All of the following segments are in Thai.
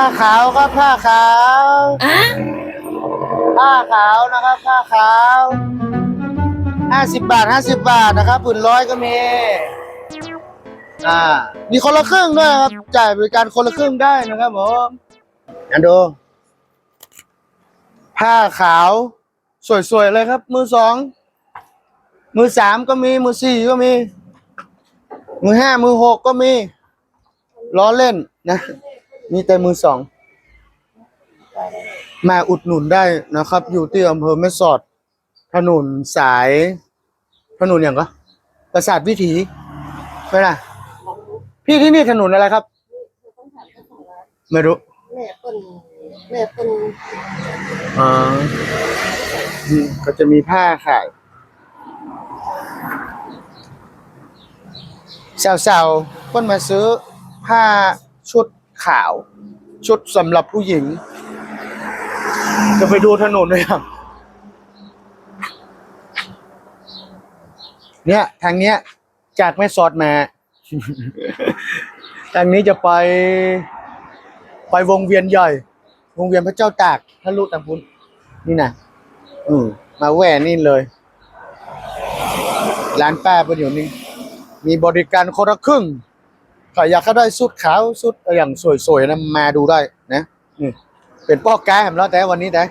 ผ้าขาวครับผ้าขาวผ้าขาวนะครับผ้าขาวห้าสิบบาทห้าสิบบาทนะครับผืนร้อยก็มีอ่า มีคนละครึ่งด้วยครับ จ่ายบริการคนละครึ่งได้นะครับผมอันดู ผ้าขาว สวยๆเลยครับ มือสอง มือสามก็มี มือสี่ก็มี มือห้ามือหกก็มี ล้อเล่นนะ มีแต่มือสอง มาอุดหนุนได้นะครับ อยู่ที่อำเภอแม่สอด ถนนสาย ถนนอย่างก็ประสาทวิถีไปนะพี่ที่นี่ถนนอะไรครับ ไม่รู้ แม่เปิ้นแม่เปิ้นอ่าอืมก็จะมีผ้าขายสาวๆก็มาซื้อผ้าชุด ขาว ชุดสำหรับผู้หญิง จะไปดูถนนด้วยครับเนี่ยทางเนี้ย จากแม่สอดมา ทางนี้จะไป ไปวงเวียนใหญ่ วงเวียนพระเจ้าตากทะลุตางพุนนี่นะอืมมาแหวนนี่เลย ร้านป้าเป็นอยู่นี่มีบริการคนละครึ่ง ใครอยากเขาได้สุดขาวสุดอย่างสวยๆนะมาดูได้นะนี่เป็นป้อกแก้มแล้วแต่วันนี้ได้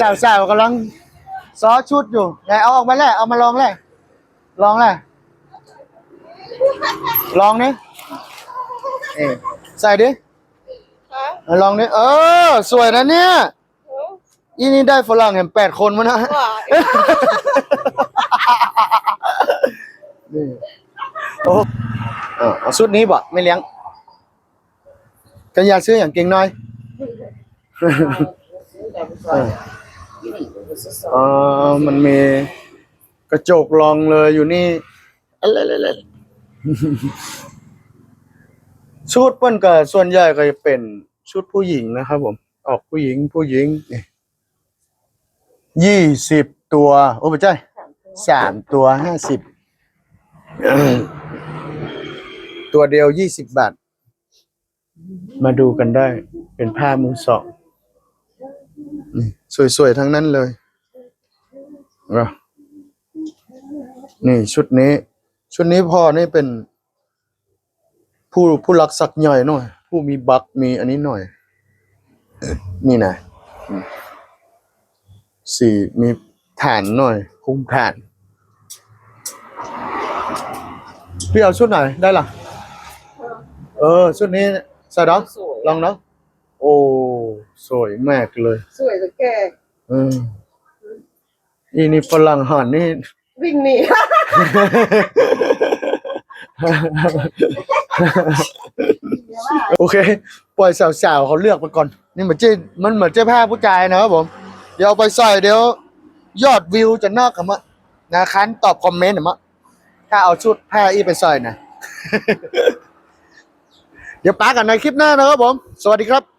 สาวๆกำลังซ้อชุดอยู่ไหนเอาออกมาแล้วเอามาลองแล้วลองแล้วลองนี่เออใส่ดิคะเอาลองดิเออ สวยนะเนี่ยเอออีนี่ได้ฝรั่งเห็นแปดคนมั้งนะว่านี่โอ้เออเอาชุดนี้บ่ไม่เลี้ยงกันอยากซื้ออย่างเก่งน้อยเออเออมันมีกระจกรองเลยอยู่นี่อะไรๆชุดเปิ้นก็ส่วนใหญ่ก็จะเป็นชุดผู้หญิงนะครับผม ออกผู้หญิงผู้หญิงนี่ยี่สิบตัว โอ้ไม่ใช่สามตัวห้าสิบ ตัวเดียวยี่สิบบาท มาดูกันได้ เป็นผ้ามือสองนี่สวยๆ ทั้งนั้นเลยเอานี่ชุดนี้ ชุดนี้พ่อนี่เป็น ผู้ผู้รักสักใหญ่หน่อย ผู้มีบักมีอันนี้หน่อย นี่นะอืมสี่มีฐานหน่อย คุ้มฐานพี่เอาชุดไหนได้ล่ะเออชุดนี้ใส่ดอกสวย ลองเนาะโอ้ สวยมากเลยสวยแต่แกเอออีนี่ฝรั่งหันนี่ วิ่งหนี โอเค ปล่อยสาวๆเขาเลือกไปก่อน นี่เหมือนเจ้มันเหมือนเจ้ผ้าผู้ชายนะครับผม เดี๋ยวเอาไปใส่เดี๋ยว ยอดวิวจะนอกกับมะนะคันตอบคอมเมนต์หน่อยมะถ้าเอาชุดผ้าอีไปใส่นะ เดี๋ยวป้ากันในคลิปหน้านะครับผม สวัสดีครับ